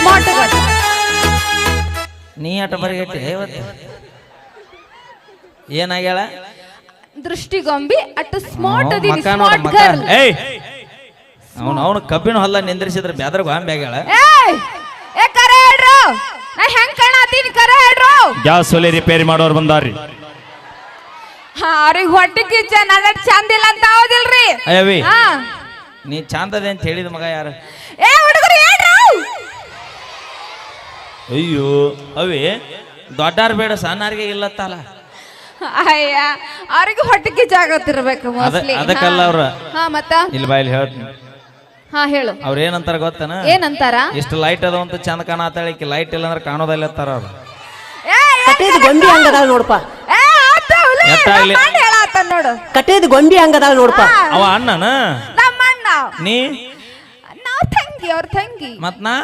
Smart girl ನೀ ಆಟ ಬರೀ ಇವತ್ತು ಏನಾಗ್ಯಾಳ? ದೃಷ್ಟಿಗೊಂಬಿ ಅಟ್ ಸ್ಮಾರ್ಟ್ ಅದೀನಿ ಮಕ ನೋಡ ಸ್ಮಾರ್ಟ್ ಗರ್ಲ್ ಏಯ್! ಅವನು ಅವನು ಕಬ್ಬಿನ ಹೊಲ ನಿಂದ್ರಿಸಿದ್ರೆ ಬ್ಯಾದ್ರ ಗಾಂಬೆ ಆಗ್ಯಾಳ. ಏಯ್! ಏ ಕರೆ ಹೇಳ್ರು! ನಾ ಹೆಂಗ್ ಕಾಣತೀನಿ ಕರೆ ಹೇಳ್ರು! ಗ್ಯಾಸ್ ಒಲೆ ರಿಪೇರಿ ಮಾಡೋರು ಬಂದಾರ್ರಿ. ಹಾ ಅವ್ರಿಗೆ ಹೊಟ್ಟೆ ಕಿಚ್ಚ ನನ್ನ ಚಂದ ಇಲ್ಲ ಅಂತ ಹೌದಿಲ್ರಿ? ಅಯ್ಯವಿ ಹಾ. ನೀ ಚಂದದೆ ಅಂತ ಹೇಳಿದ ಮಗ ಯಾರು? ಏ ಹುಡುಗರು ಅಯ್ಯೋ ಅವಿ ದೊಡ್ಡಾರ್ ಬೇಡ ಸಣ್ಣಾರಿಗೆ ಇಲ್ಲತ್ತಲ್ಲ. ಅಯ್ಯ ಅವ್ರಿಗೆ ಹೊಟ್ಟೆ ಕಿಚ್ಚ ಆಗತ್ತಿರ್ಬೇಕು ಮೋಸ್ಟ್ಲಿ ಅದಕ್ಕಲ್ಲ ಅವ್ರ. ಹಾ ಮತ್ತ? ಇಲ್ಲಿ ಬಾಯಲ್ಲಿ ಹೇಳ್ತೀನಿ. ಹಾ ಹೇಳು. ಅವ್ರ ಏನಂತಾರ ಗೊತ್ತನ? ಏನಂತಾರ? ಇಷ್ಟು ಲೈಟ್ ಅದ ಅಂತ ಚಂದ ಕಾಣತ್ತಾಳಿಕ್ಕೆ ಲೈಟ್ ಇಲ್ಲ ಅಂದ್ರೆ ಕಾಣೋದಲ್ಲ ಅಂತಾರ ಅವ್ರು. ಏ ಕಟ್ಟೇದ್ ಗೊಂಬಿ ಹಂಗದಾಳ ನೋಡಪ್ಪ ಏ ಆತ ಹುಲಿ ಎತ್ತಾಗ್ಲಿ. ಹೇಳಾತ ನೋಡು. ಕಟ್ಟಿದ ಗೊಂಬಿ ಹಂಗದಾಳ ನೋಡಪ್ಪ ಅವ ಅಣ್ಣನ? ನಮ್ಮ ಅಣ್ಣ. ನೀ? ನಾವ್ ತಂಗಿ ಅವ್ರ ತಂಗಿ. ಮತ್ ನಾ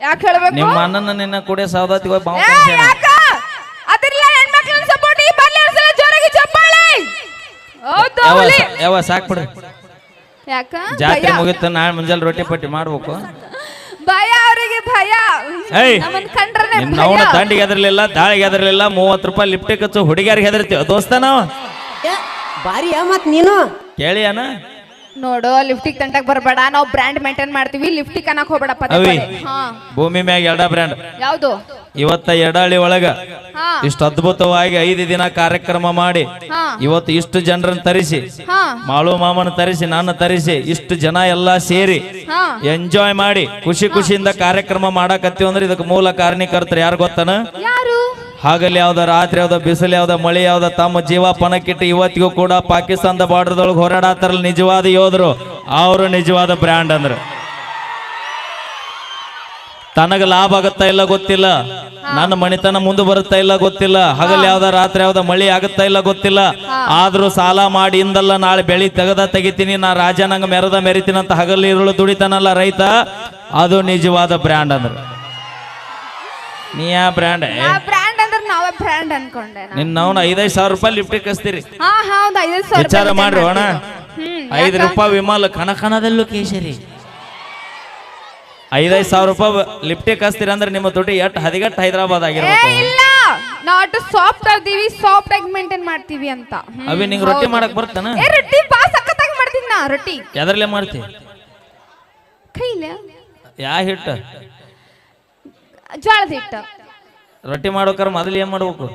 ಯಾಕೆ ಹೇಳ್ಬೇಕು? ನಿಮ್ಮ ಅಣ್ಣನ ನಿನ್ನ ಕೂಡ ಹೋಗಿ ಬಾವು ಏ, ಕಳ್ಸ್ಯಾನ. ಯಾಕ? ಅದಿರ್ಲ ಹೆಣ್ಮಕ್ಳನ್ನ ಸಪೋರ್ಟ್ ಈ ಬರ್ಲಿ ಒಂದ್ಸಲ ಜೋರಾಗಿ ಚಪ್ಪಾಳೆ. ಹೌದು ಯಾವ ಹುಲಿ. ಸ- ಯಾವ ಸಾಕ್ಬಿಡು ಯಾಕ? ಜಾತ್ರೆ ಭಯ. ಮುಗಿತು ನಾಳೆ ಮುಂಜಾನೆ ರೊಟ್ಟಿ ಪಟ್ಟಿ ಮಾಡ್ಬೇಕು. ಭಯ ಅವರಿಗೆ ಭಯ. ಏಯ್. ನಮ್ಮನ್ ಕಂಡ್ರನೆ ನಿನ್ನ ಭಯ. ದಂಡಿಗೆ ಹೆದರ್ಲಿಲ್ಲ ದಾಳಿಗೆ ಹೆದರ್ಲಿಲ್ಲ ಮೂವತ್ತು ರೂಪಾಯಿ ಲಿಪ್ಟಿಕ್ ಹಚ್ಚು ಹುಡುಗಿಯಾರಿಗೆ ಹೆದರ್ತೀವಿ ದೋಸ್ತ ನಾವು? ಏ, ಬಾರಿ ಮತ್ ನೀನು? ಕೇಳಿ ಅನ ನೋಡು ಲಿಫ್ಟಿಗ್ ತಂಟಕ್ ಬರಬೇಡ. ನಾವು ಬ್ರ್ಯಾಂಡ್ ಮೇಂಟೈನ್ ಮಾಡ್ತೀವಿ. ಲಿಫ್ಟಿಗ್ ಅನ್ನಕ್ ಹೋಗ್ಬೇಡ ಪದೇ ಅವಿ ಪದೇ. ಹಾ. ಭೂಮಿ ಮ್ಯಾಗ ಎರಡ ಬ್ರ್ಯಾಂಡ್ ಯಾವ್ದು? ಇವತ್ತ ಎಡಹಳ್ಳಿ ಒಳಗ ಹಾ. ಇಷ್ಟು ಅದ್ಭುತವಾಗಿ ಐದು ದಿನ ಕಾರ್ಯಕ್ರಮ ಮಾಡಿ ಹಾ. ಇವತ್ತು ಇಷ್ಟು ಜನರನ್ನ ತರಿಸಿ ಹಾ. ಮಾಳು ಮಾಮನ ತರಿಸಿ ನಾನು ತರಿಸಿ ಇಷ್ಟು ಜನ ಎಲ್ಲಾ ಸೇರಿ ಹಾ. ಎಂಜಾಯ್ ಮಾಡಿ ಖುಷಿ ಖುಷಿಯಿಂದ ಕಾರ್ಯಕ್ರಮ ಮಾಡಕತ್ತೀವಿ ಅಂದ್ರೆ ಇದಕ್ಕೆ ಮೂಲ ಕಾರಣೀಕರ್ತರು ಯಾರು ಗೊತ್ತನ? ಯಾರು? ಹಗಲ್ ಯಾವ್ದ ರಾತ್ರಿ ಯಾವ್ದ ಬಿಸಿಲು ಯಾವ್ದ ಮಳೆ ಯಾವ್ದ ತಮ್ಮ ಜೀವ ಪಣಕ್ಕಿಟ್ಟು ಇವತ್ತಿಗೂ ಕೂಡ ಪಾಕಿಸ್ತಾನದ ಬಾರ್ಡರ್ದೊಳಗೆ ಹೋರಾಡತ್ತಾರಲ್ಲ ನಿಜವಾದ ಯೋಧರು. ಅವರು ನಿಜವಾದ ಬ್ರ್ಯಾಂಡ್ ಅಂದ್ರೆ. ತನಗ ಲಾಭ ಆಗತ್ತಾ ಇಲ್ಲ ಗೊತ್ತಿಲ್ಲ. ನನ್ನ ಮಣಿತನ ಮುಂದೆ ಬರುತ್ತಾ ಇಲ್ಲ ಗೊತ್ತಿಲ್ಲ. ಹಗಲ್ ಯಾವ್ದ ರಾತ್ರಿ ಯಾವ್ದ ಮಳಿ ಆಗತ್ತಾ ಇಲ್ಲ ಗೊತ್ತಿಲ್ಲ. ಆದ್ರೂ ಸಾಲ ಮಾಡಿ ಇಂದಲ್ಲ ನಾಳೆ ಬೆಳಿ ತೆಗದ ತೆಗಿತೀನಿ ನಾ ರಾಜ ನಂಗ ಮೆರದ ಮೆರಿತೀನಿ ಅಂತ ಹಗಲ್ ಇರುಳು ದುಡಿತಾನಲ್ಲ ರೈತ. ಅದು ನಿಜವಾದ ಬ್ರ್ಯಾಂಡ್ ಅಂದ್ರೆ. ನೀ ಯಾ ಬ್ರ್ಯಾಂಡ್ ಬ್ರ್ಯಾಂಡ್ ಅನ್ಕೊಂಡೆ ನಾನು. ನಿನ್ನ ಅವ್ನ ಐದೈದು ಸಾವಿರ ರೂಪಾಯಿ ಲಿಫ್ಟ್ ಕಸ್ತೀರಿ ಹಾ ಹೌದು ಐದು ಸಾವಿರ ವಿಚಾರ ರೂಪಾಯಿ ಮಾಡ್ರಿ ಅಣ್ಣ. ಹ್ಮ್ ಐದು ರೂಪಾಯಿ ವಿಮಾಲ ಕಣ ಕಣದಲ್ಲೂ ಕೇಸರಿ ಐದೈದು ಸಾವಿರ ರೂಪಾಯಿ ಲಿಫ್ಟ್ ಕಸ್ತೀರಿ ಅಂದ್ರೆ ನಿಮ್ಮ ದುಡ್ಡು ಎಷ್ಟು ಹದಿಗಟ್ಟು ಹೈದರಾಬಾದ್ ಏ ಆಗಿರ್ಬೇಕು ಇಲ್ಲ. ನಾವು ಅಷ್ಟು ಸಾಫ್ಟ್ ಅದೀವಿ ಸಾಫ್ಟ್ ಆಗಿ ಮೇಂಟೈನ್ ಮಾಡ್ತೀವಿ ಅಂತ. ಹ್ಮ್, ಅವಿ ನಿಂಗೆ ರೊಟ್ಟಿ ಹೌದು. ಮಾಡಕ್ ಬರ್ತಾನ ಏ ರೊಟ್ಟಿ ಬಾ ಸಖತ್ತಾಗಿ ಮಾಡ್ತೀನಿ ನಾ ರೊಟ್ಟಿ. ಎದರ್ಲೆ ಮಾಡ್ತಿ? ಕೈಲ? ಯಾ ಹಿಟ್ಟು? ಜೋಳದ ಹಿಟ್ಟು. ರೊಟ್ಟಿ ಮಾಡ್ಬೇಕಾರ ಮೊದಲು ಏನ್ ಮಾಡ್ಬೇಕು?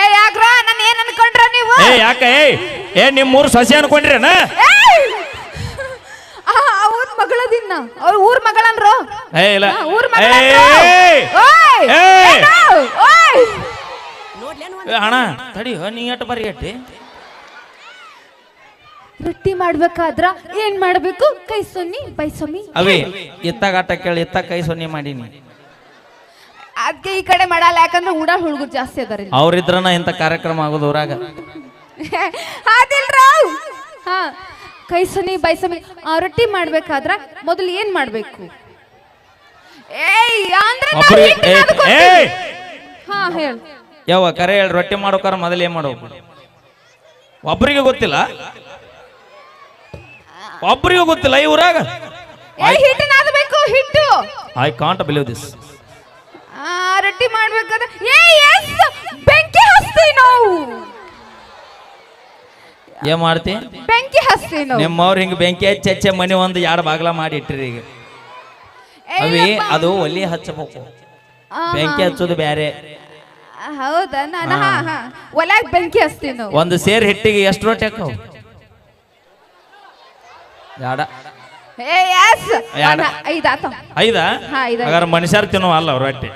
ಏ ಯಾಕ್ರ? ನನ್ನ ಏನ್ ಅನ್ಕೊಂಡ್ರ ನೀವು? ಏ ಯಾಕ? ಏ ಏ ನಿಮ್ ಮೂರು ಸಸಿ ಅನ್ಕೊಂಡ್ರೇನ? ಅವ್ರ ಮಗಳದಿನ್ನ. ಅವ್ರ ಊರ್ ಮಗಳನ್ರು? ಏ ಇಲ್ಲ. ಆ, ಊರ್ ಏ, ಓಯ್! ಏಯ್! ಏನು? ಓಯ್! ಏ, ಅಣ್ಣ ತಡಿ ನೀ ಎಟ್ಟು ಬರಿ ಎಟ್ಟಿ ರೊಟ್ಟಿ ಮಾಡ್ಬೇಕಾದ್ರ ಏನ್ ಮಾಡ್ಬೇಕು? ಕೈ ಸೊನ್ನಿ ಬೈ ಸೊನ್ನಿ. ಅವಿ ಇತ್ತಾಗ ಆಟ ಕೇಳಿ ಇತ್ತಾಗ ಕೈ ಸೊನ್ನಿ ಮಾಡೀನಿ. ಅದಕ್ಕೆ ಈ ಕಡೆ ಮಾಡಲ್ಲ ಯಾಕಂದ್ರೆ ಉಡಾ ಹುಡುಗರು ಜಾಸ್ತಿ ಅದಾರ ಅವ್ರಿದ್ರ ಅವ್ರಿದ್ರನ ಇಂಥ ಕಾರ್ಯಕ್ರಮ ಆಗೋದು ಊರಾಗ. ಅದಿಲ್ರ ಹಾ ಕೈ ಸನಿ ಬೈ ಆ, ರೊಟ್ಟಿ ಮಾಡ್ಬೇಕಾದ್ರ ಮೊದಲು ಏನ್ ಮಾಡ್ಬೇಕು? ಏಯ್ ಅಂದ್ರೆ ನಾವ್ ಒಬ್ರಿಗೆ ಹಿಟ್ಟಿನ ಏ- ಅದು ಏಯ್! ಹಾ ಹೇಳು. ಯಾವ ಕರೆ ಹೇಳಿ ರೊಟ್ಟಿ ಮಾಡೋಕಾರ ಮೊದಲು ಏನ್ ಮಾಡೋ ಒಬ್ರಿಗೆ ಗೊತ್ತಿಲ್ಲ? ಒಬ್ರಿಗೂ ಗೊತ್ತಿಲ್ಲ ಈ ಊರಾಗ? ಹಿಟ್ಟು! ಐ ಕಾಂಟ್ ಬಿಲೀವ್ ದಿಸ್ ರೊಟ್ಟಿ ಮಾಡ್ಬೇಕಾದ್ರೆ ಏ ಎಸ್ ಬೆಂಕಿ ಹಚ್ತೀವಿ ನಾವು. ಏನ್ ಮಾಡ್ತಿ? ಬೆಂಕಿ ಹಚ್ತೀವಿ ನಾವು. ನಿಮ್ಮವ್ರು ಹಿಂಗ ಬೆಂಕಿ ಹಚ್ಚಿ ಹಚ್ಚೆ ಮನೆ ಒಂದು ಎರಡು ಬಾಗ್ಲ ಮಾಡಿ ಇಟ್ಟಿರಿ ಈಗ ಅವಿ ಅದು ಒಲಿ ಹಚ್ಚಬೇಕು. ಬೆಂಕಿ ಹಚ್ಚೋದು ಬ್ಯಾರೆ. ಹೌದಾ? ನಾನು ಹಾ. ಹಾ ಒಲ್ಯಾಗ ಬೆಂಕಿ ಹಚ್ತೀವಿ ನಾವು. ಒಂದು ಸೇರ್ ಹಿಟ್ಟಿಗೆ ಎಷ್ಟು ರೊಟ್ಟಿ ಹಾಕವು ಯಾಡ? ಐದಾ ಮನುಷ್ಯರ್ ತಿನ್ನೋ ಅಲ್ಲ ಅವ್ರ ರೊಟ್ಟಿ.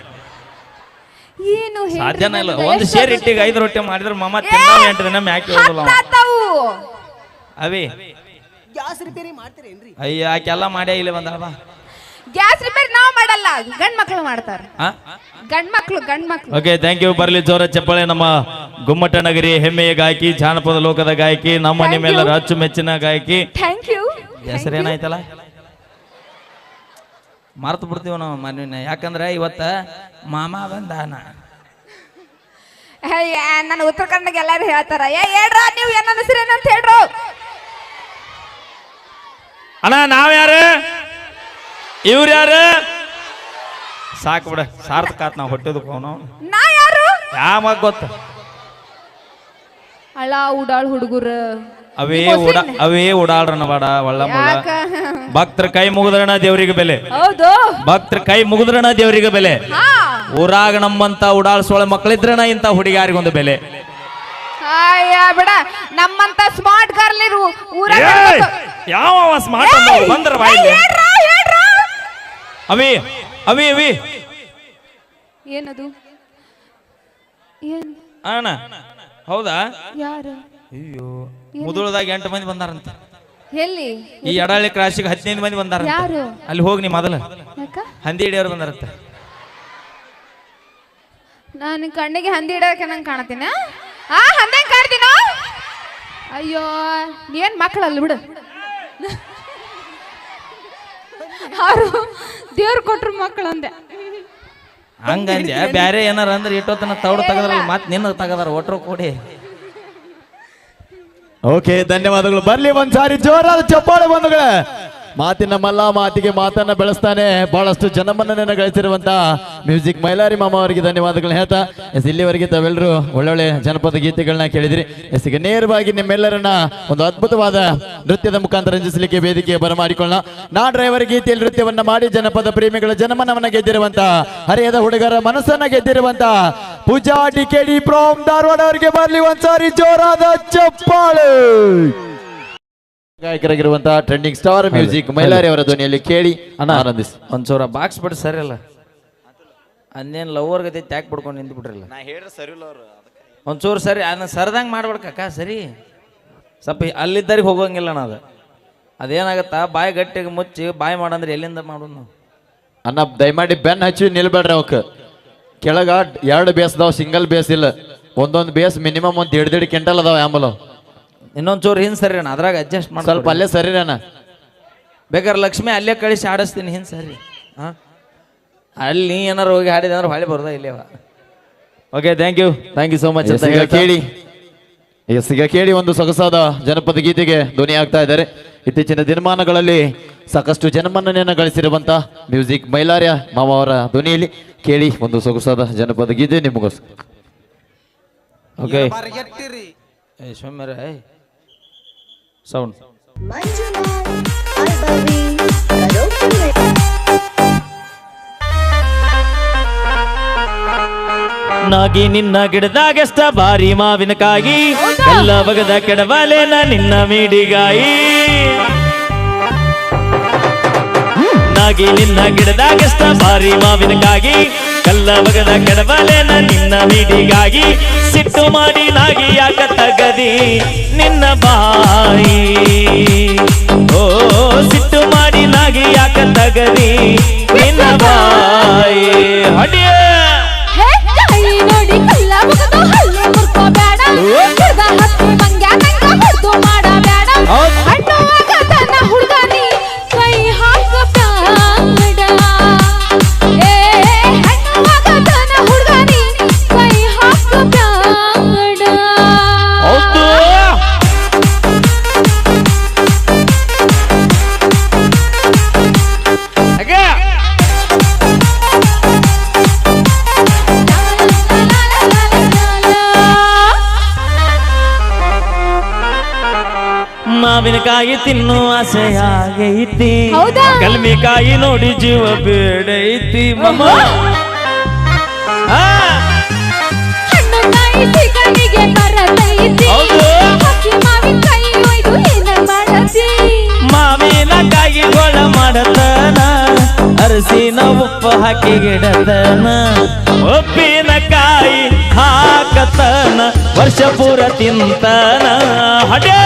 ಏನು ಸಾಧ್ಯನೇ ಇಲ್ಲ? ಒಂದು ಎಷ್ಟು ಸೇರ್ ಐದು ರೊಟ್ಟಿ ಮಾಡಿದ್ರೆ ಮಾಮ ತಿನ್ನೋ ಎಂಟು ದಿನ ಮ್ಯಾಕೆ ಹೋಗಲ್ಲ ಅವ. ಅವಿ. ಗ್ಯಾಸ್ ರಿಪೇರಿ ಮಾಡ್ತೀರೇನ್ರಿ ಅಯ್ಯ ಆಕೆಲ್ಲ ಮಾಡ್ಯಾ ಇಲ್ಲ ಬಂದಾಳ ಬಾ. ಗ್ಯಾಸ್ ರಿಪೇರಿ ನಾವ್ ಮಾಡಲ್ಲ ಗಂಡ್ ಮಕ್ಳು ಮಾಡ್ತಾರ. ಗಂಡ್ ಮಕ್ಳು ಗಂಡ್ ಮಕ್ಳು. ಓಕೆ ಥ್ಯಾಂಕ್ ಯು ಬರಲಿ ಜೋರ ಚಪ್ಪಳೆ ನಮ್ಮ ಗುಮ್ಮಟ ನಗರಿ ಹೆಮ್ಮೆಯ ಗಾಯಕಿ ಜಾನಪದ ಲೋಕದ ಗಾಯಕಿ ನಮ್ಮ Thank ನಿಮ್ಮೆಲ್ಲರ you. ಅಚ್ಚುಮೆಚ್ಚಿನ ಗಾಯಕಿ. ಥ್ಯಾಂಕ್ ಯು ಹೆಸರು ಏನಾಯ್ತಲ್ಲ ಮರ್ತು ಬಿಡ್ತೀವಿ ನಾವು ಮನೆ ಯಾಕಂದ್ರೆ ಇವತ್ತ ಮಾಮ ಬಂದಾನ ನನ್ನ ಉತ್ತರ ಕನ್ನಡಕ್ಕೆ ಎಲ್ಲಾರು ಹೇಳ್ತಾರ. ಏ ಹೇಳ್ರ ನೀವು ಏನ್ ಏನಂತ ಹೇಳ್ರು. ಅಣ್ಣ ನಾವ್ ಯಾರು? ಇವ್ರು ಯಾರು? ಸಾಕು ಬಿಡ ಸಾರ್ಥಕ ಆತ್ ನಾವು ಹೊಟ್ಟೆದಕ್ಕೆ ಅವನು. ನಾ ಯಾರು? ಯಾವಾಗ ಗೊತ್ತ. ಅಳ ಉಡಾಳ್ ಹುಡುಗರ. ಅವೇ ಓಡ ಅವೇ ಓಡಾಡ್ರಣ ಬಾಡ ಒಳ್ಳ ಮುಳ್ಳ ಭಕ್ತರ ಕೈ ಮುಗಿದ್ರಣ ದೇವರಿಗೆ ಬೆಲೆ. ಹೌದು. ಭಕ್ತರ ಕೈ ಮುಗಿದ್ರಣ ದೇವರಿಗೆ ಬೆಲೆ. ಹಾ. ಊರಾಗ ನಮ್ಮಂತ ಉಡಾಳ್ ಸೋಳ ಮಕ್ಕಳಿದ್ರಣ ಇಂತ ಹುಡುಗಿಯಾರಿಗೊಂದು ಬೆಲೆ. ಬಿಡ. ನಮ್ಮಂತ ಸ್ಮಾರ್ಟ್ ಗರ್ಲ್ ಇರು. ಊರಾಗ ಯಾವ ಸ್ಮಾರ್ಟ್ ಬಂದ್ರ ಬಾಯಿಲಿ ಅವಿ ಅವಿ ಅವಿ. ಏನದು? ಏನು? ಅಣ್ಣ ಹೌದಾ? ಯಾರು? ಅಯ್ಯೋ. ಮುದುಳದಾಗ ಎಂಟು ಮಂದಿ ಬಂದಾರಂತ. ಎಲ್ಲಿ? ಈ ಎಡಾಳಿ ಕ್ರಾಶಿಗೆ ಹದಿನೈದು ಮಂದಿ ಬಂದಾರ ಯಾರು? ಅಲ್ಲಿ ಹೋಗಿ ನೀ ಮೊದಲ. ಯಾಕ? ಹಂದಿ ಹಿಡಿಯೋರು ಬಂದಾರಂತ. ನಾನು ಕಣ್ಣಿಗೆ ಹಂದಿ ಹಿಡಿಯೋಕೆ ನಂಗೆ ಕಾಣತೀನ ಆ? ಹಂದಿ ಕಾಣ್ತೀನ? ಅಯ್ಯೋ ಏನ್ ಮಕ್ಕಳಲ್ಲ ಬಿಡು. ಅವರು ದೇವ್ರು ಕೊಟ್ರು ಮಕ್ಕಳು ಅಂದೆ. ಹಂಗಂದ್ಯ? ಬ್ಯಾರೆ ಏನಾರ ಅಂದ್ರೆ ಇಟ್ಟೋತನ ತೌಡ್ ತೆಗದ್ರಲ್ಲ ಮತ್ತೆ ನಿನ್ನ ತೆಗದಾರ ಒಟ್ರು ಕೂಡಿ. ಓಕೆ ಧನ್ಯವಾದಗಳು. ಬರ್ಲಿ ಒಂದ್ಸಾರಿ ಜೋರಾದ ಚಪ್ಪಾಳೆ ಬಂಧುಗಳೇ. ಮಾತಿನ ಮಲ್ಲ, ಮಾತಿಗೆ ಮಾತನ್ನ ಬೆಳೆಸ್ತಾನೆ. ಬಹಳಷ್ಟು ಜನಮನ್ನಣೆಯನ್ನು ಗಳಿಸಿರುವಂತ ಮ್ಯೂಸಿಕ್ ಮೈಲಾರಿ ಮಾಮ ಅವರಿಗೆ ಧನ್ಯವಾದಗಳನ್ನ ಹೇಳ್ತಾ, ಎಸ್, ಇಲ್ಲಿವರೆಗೆ ತಾವೆಲ್ಲರೂ ಒಳ್ಳೊಳ್ಳೆ ಜನಪದ ಗೀತೆಗಳನ್ನ ಕೇಳಿದ್ರಿ. ಎಸ್, ಈಗ ನೇರವಾಗಿ ನಿಮ್ಮೆಲ್ಲರನ್ನ ಒಂದು ಅದ್ಭುತವಾದ ನೃತ್ಯದ ಮುಖಾಂತರ ರಂಜಿಸಲಿಕ್ಕೆ ವೇದಿಕೆ ಬರಮಾಡಿಕೊಳ್ಳೋಣ ನಾ ಡ್ರೈವರ್ ಗೀತೆಯಲ್ಲಿ ನೃತ್ಯವನ್ನ ಮಾಡಿ ಜನಪದ ಪ್ರೇಮಿಗಳ ಜನಮನವನ್ನ ಗೆದ್ದಿರುವಂತ, ಹರಿಯದ ಹುಡುಗರ ಮನಸ್ಸನ್ನ ಗೆದ್ದಿರುವಂತ ಪೂಜಾ ಡಿಕೆಡಿ ಪ್ರೋಮ್ ಧಾರವಾಡ ಅವರಿಗೆ ಬರಲಿ ಒಂದ್ಸಾರಿ ಜೋರಾದ ಚಪ್ಪಾಳೆ. ಗಾಯಕರಾಗಿರುವಂತಹ ಟ್ರೆಂಡಿಂಗ್ ಸ್ಟಾರ್ ಮ್ಯೂಸಿಕ್ ಮೈಲಾರಿ ಅವರ ಧ್ವನಿಯಲ್ಲಿ ಕೇಳಿ ಆನಂದಿಸಿ. ಒಂಚೂರ ಬಾಕ್ಸ್ ಬಿಟ್ಟು ಸರಿ ಅಲ್ಲ ಅಂದೇನು ಲವರ್ ಗತಿ ತ್ಯಾಕ್ ಬಿಡ್ಕೊಂಡು ನಿಂತು ಬಿಟ್ರಲ್ಲ ನಾ ಹೇಳ್ರಿ ಸರಿ ಒಂಚೂರು ಸರಿ ಅದನ್ನ ಸರ್ದಂಗೆ ಮಾಡ್ಬೇಡ್ಕಕ್ಕ ಸರಿ? ಸ್ವಲ್ಪ ಅಲ್ಲಿದ್ದರಿಗೆ ಹೋಗೋಂಗಿಲ್ಲ ನಾ ಅದು. ಅದೇನಾಗತ್ತಾ? ಬಾಯಿ ಗಟ್ಟಿಗೆ ಮುಚ್ಚಿ ಬಾಯಿ ಮಾಡಂದ್ರೆ ಎಲ್ಲಿಂದ ಮಾಡೋದು ನಾವು? ಅನ್ನ ದಯಮಾಡಿ ಬೆನ್ ಹಚ್ಚಿ ನಿಲ್ಬೇಡ್ರಿ ಅವಕ್ಕೆ. ಕೆಳಗ ಎರಡು ಬೇಸ್ ಬೇಸ್ದಾವ್ ಸಿಂಗಲ್ ಬೇಸ್ ಇಲ್ಲ. ಒಂದೊಂದು ಬೇಸ್ ಮಿನಿಮಮ್ ಒಂದು ದೇಡ್ ದೇಡ್ ಕ್ವಿಂಟಲ್ ಅದಾವ ಆಂಬಲ್ ಇನ್ನೊಂಚೂರು ಹಿಂದೆ ಸರಿ ಅಣ್ಣ ಅದ್ರಾಗ ಅಡ್ಜಸ್ಟ್ ಮಾಡಿ ಸ್ವಲ್ಪ ಅಲ್ಲೇ ಸರಿ ಅಣ್ಣ. ಬೇಕಾದ್ರೆ ಲಕ್ಷ್ಮಿ ಅಲ್ಲೇ ಕಳಿಸಿ ಆಡಿಸ್ತೀನಿ ಹಿಂದೆ ಸರಿ. ಹಾಂ? ಅಲ್ಲಿ ನೀ ಏನಾರು ಹೋಗಿ ಹಾಡಿದೆ ಅಂದ್ರೆ ಹೊಳೆ ಬರ್ದ ಇಲ್ಲೇವ? Okay thank you thank you so much ಈಗ ಕೇಳಿ. ಎಸ್ ಈಗ ಕೇಳಿ ಒಂದು ಸೊಗಸಾದ ಜನಪದ ಗೀತೆಗೆ ಧ್ವನಿ ಆಗ್ತಾ ಇದ್ದಾರೆ. ಇತ್ತೀಚಿನ ದಿನಮಾನಗಳಲ್ಲಿ ಸಾಕಷ್ಟು ಜನಮನ್ನಣೆಯನ್ನು ಗಳಿಸಿರುವಂತ ಮ್ಯೂಸಿಕ್ ಮೈಲಾರ್ಯ ಮಾವ ಅವರ ಧ್ವನಿಯಲ್ಲಿ ಕೇಳಿ ಒಂದು ಸೊಗಸಾದ ಜನಪದ ಗೀತೆ ನಿಮಗೋಸ್ಕರ. ಓಕೆ ಏ ಸೌಮ್ಯರ ಏ ಸೌಂಡ್ ನಾಗಿ ನಿನ್ನ ಗಿಡದಾಗೆಷ್ಟ ಬಾರಿ ಮಾವಿನಕಾಯಿ ಎಲ್ಲ ಬಗದ ನಾ ನಿನ್ನ ಮೀಡಿಗಾಯಿ. ನಾಗಿ ನಿನ್ನ ಗಿಡದಾಗೆಷ್ಟ ಬಾರಿ ಮಾವಿನಕಾಯಿ ಕಲ್ಲ ಬಗದ ನಾ ನಿನ್ನ ಮೀಡಿಗಾಗಿ ಸಿಟ್ಟು ಮಾಡಿ ನಾಗಿ ಯಾಕ ತಗದಿ ನಿನ್ನ ಬಾಯಿ? ಓ, ಸಿಟ್ಟು ಮಾಡಿ ನಾಗಿ ಯಾಕ ತಗದಿ ನಿನ್ನ ಬಾಯಿ? ಹಡಿಯೇ ಮಾವಿನಕಾಯಿ ತಿನ್ನು ಆಸೆ ಹೌದಾ? ಕಲ್ಮಿಕಾಯಿ ನೋಡಿ ಜೀವ ಬೇಡೈತಿ ಮಮ್ಮ. ಮಾವಿನ ಹಣ್ಣು ಕಾಯಿ ಗೋಳ ಹೌದು. ಹಕ್ಕಿ ಮಾವಿನ ಕೈ ಒಯ್ದು ಏನ ಮಾಡತಿ ಮಾವಿನಕಾಯಿ ಗೊಳ ಮಾಡತನ ಅರಸಿನ ಉಪ್ಪು ಹಾಕಿ ಗಿಡತನ ಉಪ್ಪಿನಕಾಯಿ ಹಾಕತನ ವರ್ಷ ಪೂರ ತಿಂತನ. ಹಡೇ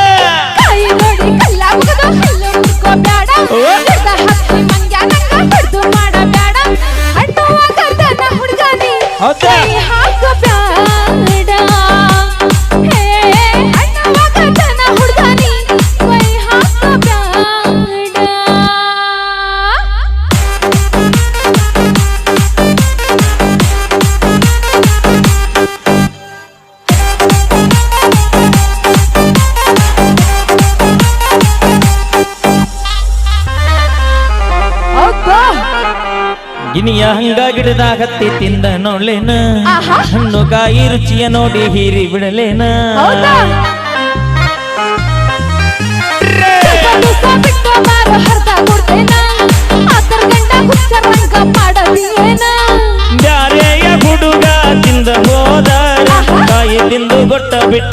ಹೌದಾ? ಇನಿಯ ಹಂಗ ಗಿಡದಾಗ ಹತ್ತಿ ತಿಂದ ನೋಡ್ಲೇನ. ಹಣ್ಣು ಕಾಯಿ ರುಚಿಯ ನೋಡಿ ಹೀರಿ ಬಿಡಲೇನ? ಹೌದಾ? ಬ್ಯಾರೆಯ ಹುಡುಗ ತಿಂದ ಹೋದರ ಕಾಯಿ ತಿಂದು ಗೊಟ್ಟ ಬಿಟ್ಟ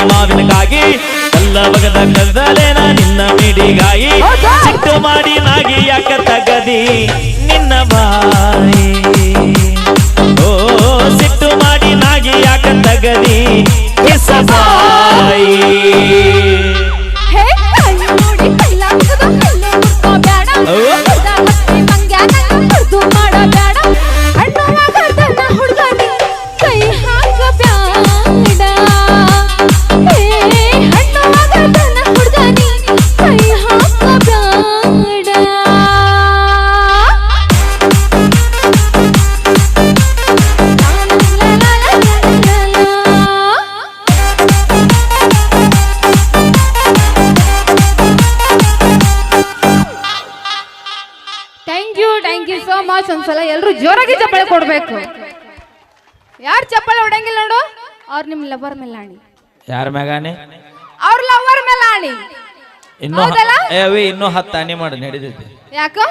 ಬಾರಿ ಮಾವಿನಕಾಗಿ ಕಲ್ಲ ಬಗದ ಕದ್ದಲೇನ ನಿನ್ನ ಮಿಡಿಗಾಗಿ? ಸಿಟ್ಟು ಮಾಡಿ ನಾಗಿ ಯಾಕ ತಗದಿ ಯು ಒಂದ್ಸಲ ಎಲ್ಲರೂ ಜೋರಾಗಿ ಚಪ್ಪಳೆ ಕೊಡ್ಬೇಕು. ಯಾರು ಚಪ್ಪಳೆ ಹೊಡಂಗಿಲ್ಲ ನೋಡು? ಅವ್ರ ನಿಮ್ಮ ಲವರ್ ಮೇಲೆ ಆಣಿ ಯಾರ ಮ್ಯಾಗಾನೆ ಅವ್ರ ಲವರ್ ಮೇಲೆ ಆಣಿ ಇನ್ನೂ ಹೌದಲ್ಲ? ಏ ಅವಿ ಇನ್ನೂ ಹತ್ತು ಆನೆ ಮಾಡಿ ನಡೀತೈತಿ. ಯಾಕೋ?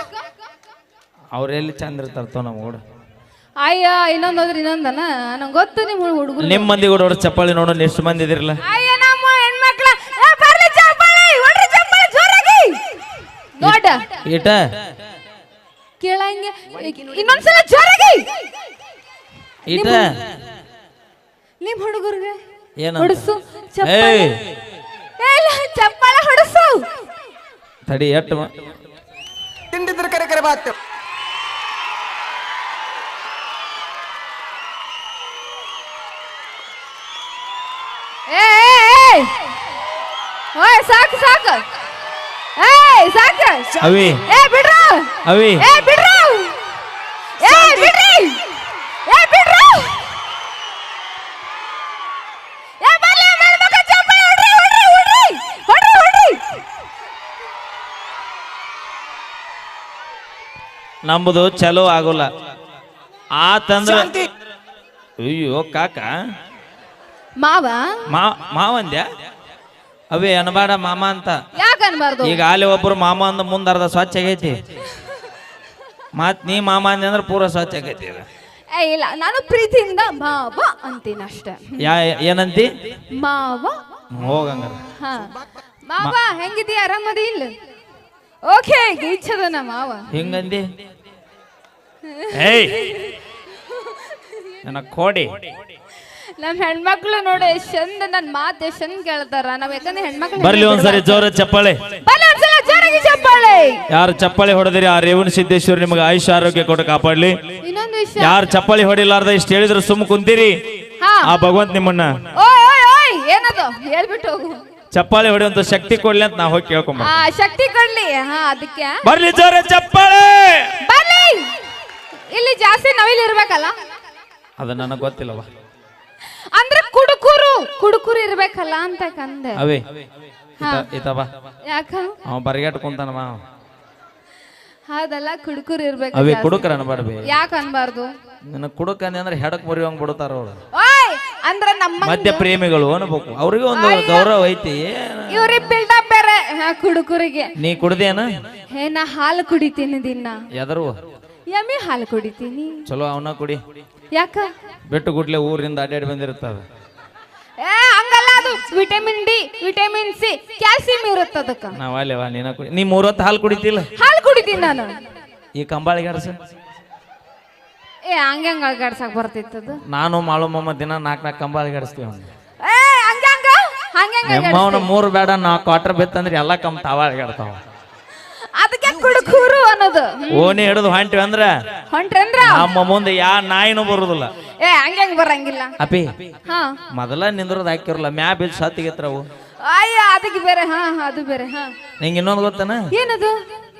ಅವ್ರೆಲ್ಲಿ ಚಂದ್ರ ತರ್ತಾವ ನಮ್ಮ ಹುಡುಗ ಅಯ್ಯ ಇನ್ನೊಂದ್ ಹೋದ್ರೆ ಇನ್ನೊಂದನ? ನಂಗೆ ಗೊತ್ತು ನಿಮ್ಮ ಹುಡುಗರು. ನಿಮ್ಮ ಮಂದಿ ಕೂಡ ಚಪ್ಪಾಳಿ ನೋಡೋಣ ಎಷ್ಟು ಮಂದಿ ಇದಿರಲ್ಲ ಅಯ್ಯ ನಮ್ಮ ಹೆಣ್ಮಕ್ಳ ಏ, ಬರ್ಲಿ ಚಪ್ಪಾಳೆ ಹೊಡ್ರಿ ಚಪ್ಪಾಳೆ ಜೋರಾಗಿ. ನೋಡ. ಈಟ? ಕೇಳಂಗೆ. ಇನ್ನೊಂದ್ಸಲ ಜೋರಾಗಿ. ಈಟ ನಿಮ್ ಹುಡುಗರಿಗೆ ಏನಂತ? ಹೊಡಸು. ಚಪ್ಪಾಳೆ. ಏಯ್. ಏ, ಚಪ್ಪಾಳೆ ಹೊಡಸು. ತಡಿ ಎಟ್ಟು ತಿಂಡಿದ್ರ ಕರೆ ಕರೆ ಬಾತ್. ಏ ಏ, ಏ. ಓಯ್ ಸಾಕು ಸಾಕು. ಏಯ್ ಸಾಕು. ಅವಿ. ಏ ಬಿಡ್ರ. ಅವಿ. ಏ ಏ ನಮ್ಮದು ಚಲೋ ಆಗೋಲ್ಲ. ಆತಂದ್ರ ಅಯ್ಯೋ ಕಾಕ. ಮಾವ? ಮಾ ಮಾವಂದ್ಯ ಅವೇ ಅನ್ಬಾರ ಮಾಮ ಅಂತ. ಯಾಕೆ ಅನ್ಬಾರ್ದು? ಈಗ ಅಲ್ಲಿ ಒಬ್ರು ಮಾಮ ಅಂದ ಮುಂದ ಅರ್ಧ ಸ್ವಚ್ಛ ಆಗೈತಿ. ಮತ್ ನೀ ಮಾಮ ಅಂದೆ ಅಂದ್ರೆ ಪೂರ ಸ್ವಚ್ಛ ಆಗೈತಿ ಈಗ. ಏ ಇಲ್ಲ ನಾನು ಪ್ರೀತಿಯಿಂದ ಮಾವ ಅಂತೀನಿ ಅಷ್ಟೇ. ಯಾ ಏನಂತಿ? ಮಾವ. ಹೋಗಂಗ ಹಾ. ಮಾವ ಹೆಂಗಿದೀಯ? ಆರಾಮದಿ ಇಲ್ಲ? ಓಕೆ ಗೀಚದನ ಮಾವ. ಹಿಂಗಂದಿ? ಏಯ್! ನನ್ನ ಕೋಡಿ. ನಮ್ಮ ಹೆಣ್ಮಕ್ಳು ನೋಡಿ ಎಷ್ಟ್ ಚಂದ ನನ್ನ ಮಾತು ಎಷ್ಟ್ ಚಂದ ಕೇಳ್ತಾರ. ನಾವ್ ಯಾಕಂದ್ರೆ ಹೆಣ್ಮಕ್ಳು ಬರ್ಲಿ ಒಂದ್ಸರಿ ಜೋರ ಚಪ್ಪಾಳೆ. ಬರ್ಲಿ ಒಂದ್ಸಲ ಜೋರಾಗಿ ಚಪ್ಪಾಳೆ. ಯಾರು ಚಪ್ಪಾಳಿ ಹೊಡೆದಿರಿ ಆ ರೇವಣ ಸಿದ್ದೇಶ್ವರ ನಿಮಗೆ ಆಯುಷ ಆರೋಗ್ಯ ಕೊಟ್ಟು ಕಾಪಾಡ್ಲಿ. ಇನ್ನೊಂದು ವಿಷಯ. ಯಾರು ಚಪ್ಪಾಳಿ ಹೊಡಿಲಾರ್ದ ಇಷ್ಟ ಹೇಳಿದ್ರು ಸುಮ್ ಕುಂತೀರಿ ಹಾ. ಆ ಭಗವಂತ ನಿಮ್ಮನ್ನ. ಓಯ್ ಓಯ್ ಓಯ್ ಏನದು? ಹೇಳ್ಬಿಟ್ಟು ಹೋಗು. ಚಪ್ಪಾಳಿ ಹೊಡೆಯುವಂತ ಶಕ್ತಿ ಕೊಡ್ಲಿ ಅಂತ ನಾ ಹೋಗಿ ಕೇಳ್ಕೊಂಬ ಆ ಶಕ್ತಿ ಕೊಡ್ಲಿ. ಹಾ ಅದಕ್ಕೆ. ಬರ್ಲಿ ಜೋರ ಚಪ್ಪಾಳೆ! ಇಲ್ಲಿ ಜಾಸ್ತಿ ನವಿಲ್ ಇರ್ಬೇಕಲ್ಲ? ಅದು ನನಗೆ ಗೊತ್ತಿಲ್ಲವ ಅಂದ್ರೆ ಕುಡುಕುರು ಕುಡುಕುರು ಇರ್ಬೇಕಲ್ಲ ಅಂತ ಕಂದೆ. ಅವೇ. ಬಾ ಯಾಕ? ಅವ ಬರಿಗಾಟ್ ಕುಂತಾನವ. ಮಾವ ಅದೆಲ್ಲ ಕುಡುಕುರು ಇರ್ಬೇಕು ಅವೇ. ಕುಡುಕರ ಅನ್ಬಾರ್ದು. ಯಾಕ ಅನ್ಬಾರ್ದು? ನಿನ್ನ ಕುಡುಕ ಅಂದ್ರೆ ಹೆಡಕ್ ಮುರಿಯೋಂಗ್ ಬಿಡ್ತಾರ ಅವ್ರು ಓಯ್ ಅಂದ್ರ ನಮ್ಮ ಮಧ್ಯ ಪ್ರೇಮಿಗಳು ಅನ್ಬೇಕು. ಅವ್ರಿಗೆ ಒಂದು ಗೌರವ ಐತಿ. ಇವ್ರಿ ಬಿಲ್ಡ್ ಅಪ್ ಬೇರೆ ಕುಡುಕುರಿಗೆ. ನೀ ಕುಡ್ದೇನ? ಹೇ ನಾ ಹಾಲು ಕುಡಿತೀನಿ ದಿನ. ಎದರು ಯಮ್ಮಿ ಹಾಲು ಕುಡಿತೀನಿ. ಚಲೋ ಅವನ ಕುಡಿ. ಯಾಕ? ಬೆಟ್ಟು ಗುಡ್ಲೆ ಊರಿಂದ ಅಡ್ಡಾಡಿ ಬಂದಿರ್ತದ ಏ ಹಂಗಲ್ಲ ಅದು. Vitamin D vitamin C calcium ಇರುತ್ತೆ ಅದಕ್ಕ. ನಾವ್ ಅಲ್ಲೇವಾ ನೀನ ಕುಡಿ. ನೀ ಮೂರೊತ್ತು ಹಾಲು ಕುಡಿತಿಲ್ಲ? ಹಾಲು ಕುಡಿತೀನಿ ನಾನು. ಈ ಕಂಬಾಳಿಗೆ ಏ ಹಂಗೆ ಹಂಗ ಅಳ್ಗಾಡ್ಸಕ್ ಬರ್ತಿತ್ತದು ನಾನು ಮಾಳು ಮೊಮ್ಮ ದಿನ ನಾಲ್ಕು ನಾಲ್ಕು ಕಂಬ ಅಳಗಾಡಿಸ್ತೀವಿ ಅವ್ನು. ಏ ಮೂರು ಬೇಡ ನಾ ಕ್ವಾರ್ಟರ್ ಬಿತ್ತಂದ್ರೆ ಎಲ್ಲ ಕಮ್ ತಾವಾಡ್ತಾವ ಅದಕ್ಕೆ ಕುಡುಕೂರು ಅನ್ನೋದು. ಓಣಿ ಹಿಡಿದು ಹೊಂಟಿವಿ ಅಂದ್ರೆ ಹೊಂಟ್ರಂದ್ರ ನಮ್ಮ ಮುಂದೆ ಯಾ ನಾಯಿನೂ ಬರುದಿಲ್ಲ. ಏ ಹಂಗೆ ಬರಂಗಿಲ್ಲ. ಅಪಿ ಹಾ. ಮೊದಲ ನಿಂದ್ರದ ಹಾಕಿರಲ್ಲ ಮ್ಯಾ ಬಿದ್ದು ಸತ್ತಿಗೆತ್ರವು ಅಯ್ಯ ಅದಕ್ಕೆ ಬೇರೆ ಹಾ ಹಾ, ಅದು ಬೇರೆ ಹಾ. ನಿಂಗೆ ಇನ್ನೊಂದು ಗೊತ್ತನ? ಏನದು?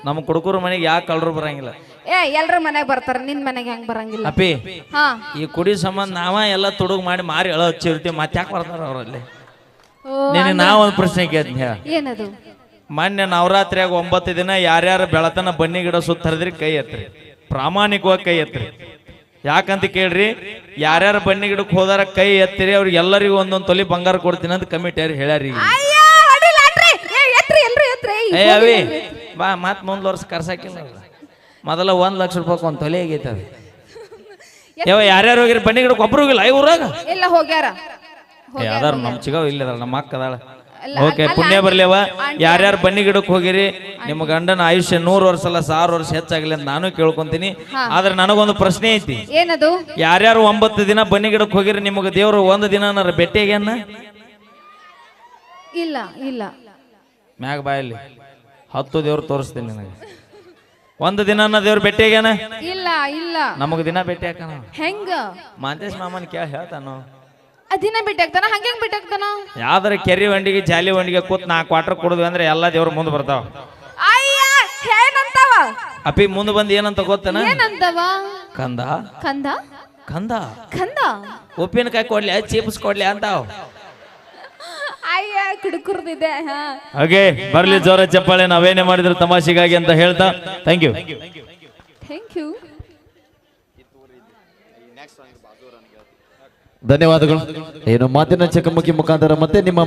ನಮ್ಮ ಕುಡುಕರು ಮನೆಗೆ ಯಾ ಕಳ್ಳರು ಬರಂಗಿಲ್ಲ. ಏ ಎಲ್ರ ಮನೆಗೆ ಬರ್ತಾರ ನಿನ್ ಮನೆಗೆ ಹೆಂಗ್ ಬರಂಗಿಲ್ಲ? ಅಪ್ಪಿ ಹಾ. ಈ ಕುಡಿ ಸಂಬಂಧ ನಾವ ಎಲ್ಲ ತುಡುಗ್ ಮಾಡಿ ಮಾರಿ ಎಳ ಹಚ್ಚಿರ್ತೀವಿ ಮತ್ತೆ ಯಾಕೆ ಬರ್ತಾರ ಅವರಲ್ಲಿ ಓ, ನೀನು ನಾ ಒಂದು ಪ್ರಶ್ನೆ ಕೇಳ್ತೀನಿ ಹೇಳ. ಏನದು? ಮೊನ್ನೆ ನವರಾತ್ರಿಯಾಗ ಒಂಬತ್ತು ದಿನ ಯಾರ್ಯಾರ ಬೆಳತನ ಬನ್ನಿ ಗಿಡ ಸುತ್ತ ಹರಿದ್ರಿ ಕೈ ಎತ್ರಿ. ಪ್ರಾಮಾಣಿಕವಾಗಿ ಕೈ ಎತ್ರಿ. ಯಾಕಂತ ಕೇಳ್ರಿ ಯಾರ್ಯಾರ ಬನ್ನಿ ಗಿಡಕ್ಕೆ ಹೋದಾರ ಕೈ ಎತ್ತಿರಿ ಅವ್ರಿಗೆ ಎಲ್ಲರಿಗೂ ಒಂದೊಂದು ತೊಲಿ ಬಂಗಾರ ಕೊಡ್ತೀನಿ ಅಂತ ಕಮಿಟಿ ಹೇಳ್ಯಾರಿ ಈಗ. ಅಯ್ಯ ಅಡಿಲ್ಲ ಅಡ್ರಿ ಏ ಎತ್ರಿ ಎಲ್ರು ಎತ್ರಿ. ಏ ಅವಿ ಬಾ ಮತ್ ಮುಂದ್ ವರ್ಷ ಕರ್ಸಾಕಿಲ್ಲ ಅವ್ರು. ಮೊದಲ ಒಂದ್ ಲಕ್ಷ ರೂಪಾಯಿ ಒಂದ್ ತೊಲೆ ಆಗೈತೆ ಅದು. ಯಾವ ಯಾರ್ಯಾರು ಹೋಗಿರಿ ಬನ್ನಿ ಗಿಡಕ್ಕೆ ಒಬ್ರು ಹೋಗಿಲ್ಲ? ಐ ಊರಾಗ? ಎಲ್ಲ ಹೋಗ್ಯಾರ. ಏ ಅದಾರ ನಮ್ ಚಿಗವ್ ಇಲ್ಲ ನಮ್ಮ ಅಕ್ಕ ಅದಾಳ. ಓಕೆ ಪುಣ್ಯ ಬರ್ಲೇವ ಯಾರ್ಯಾರು ಬನ್ನಿ ಗಿಡಕ್ಕೆ ಹೋಗಿರಿ ನಿಮ್ಮ ಗಂಡನ ಆಯುಷ್ಯ ನೂರು ವರ್ಷ ಅಲ್ಲ ಸಾವಿರ ವರ್ಷ ಹೆಚ್ಚಾಗಲಿ ಅಂತ ನಾನು ಕೇಳ್ಕೊಂತೀನಿ. ಆದ್ರೆ ನನಗೊಂದು ಪ್ರಶ್ನೆ ಐತಿ. ಏನದು? ಯಾರ್ಯಾರು ಒಂಬತ್ತು ದಿನ ಬನ್ನಿ ಗಿಡಕ್ಕೆ ಹೋಗಿರಿ ನಿಮಗೆ ದೇವ್ರು ಒಂದು ದಿನ ಭೇಟಿಯಾಗ್ಯಾನ ಇಲ್ಲ ಇಲ್ಲ. ಮ್ಯಾಗ ಬಾಯಲ್ಲಿ ಹತ್ತು ದೇವ್ರು ತೋರಿಸ್ತೀನಿ ನಿನಗೆ. ಒಂದು ದಿನ ದೇವ್ರ ಭೇಟಿ ಆಗ್ಯಾನ ಇಲ್ಲ ಇಲ್ಲ. ನಮಗೆ ದಿನ ಭೇಟಿ ಹಾಕಣ. ಹೆಂಗ? ಮಾಂತೇಶ್ ಮಾಮನ್ ದಿನ ಹೇಳ್ತಾನು ಅದಿನ ಹಂಗೆ ಹಂಗೆಂಗ್ ಬಿಟ್ಟಾಗ್ತಾನ ಯಾವ್ದಾರ ಕೆರಿ ವಂಡಿಗೆ ಜಾಲಿ ವಂಡಿಗೆ ಕೂತ್ ನಾಲ್ಕು ಕ್ವಾಟರ್ ಕುಡಿದ್ವಿ ಅಂದ್ರೆ ಎಲ್ಲ ದೇವ್ರ ಮುಂದೆ ಬರ್ತಾವ. ಅಯ್ಯ ಏನಂತಾವ? ಅಪ್ಪಿ ಮುಂದೆ ಬಂದು ಏನಂತ ಗೊತ್ತಾನ? ಏನಂತಾವ? ಕಂದ. ಕಂದ? ಕಂದ. ಕಂದ? ಉಪ್ಪಿನಕಾಯಿ ಕೊಡ್ಲಿ ಚೀಪ್ಸ್ ಕೊಡ್ಲಿ ಅಂತಾವ್. ಅಯ್ಯ ಕುಡುಕುರ್ದಿದೆ ಹಾ. ಹಾಗೆ ಬರ್ಲಿ ಜೋರ ಚಪ್ಪಾಳೆ ನಾವೇನೇ ಮಾಡಿದ್ರು ತಮಾಷೆಗಾಗಿ ಅಂತ ಹೇಳ್ತಾ. ಥ್ಯಾಂಕ್ ಯು ಥ್ಯಾಂಕ್ ಯು ಧನ್ಯವಾದಗಳು. ಏನು ಮಾತಿನ ಚಕಮಕಿ ಮುಖಾಂತರ ಮತ್ತೆ ನಿಮ್ಮ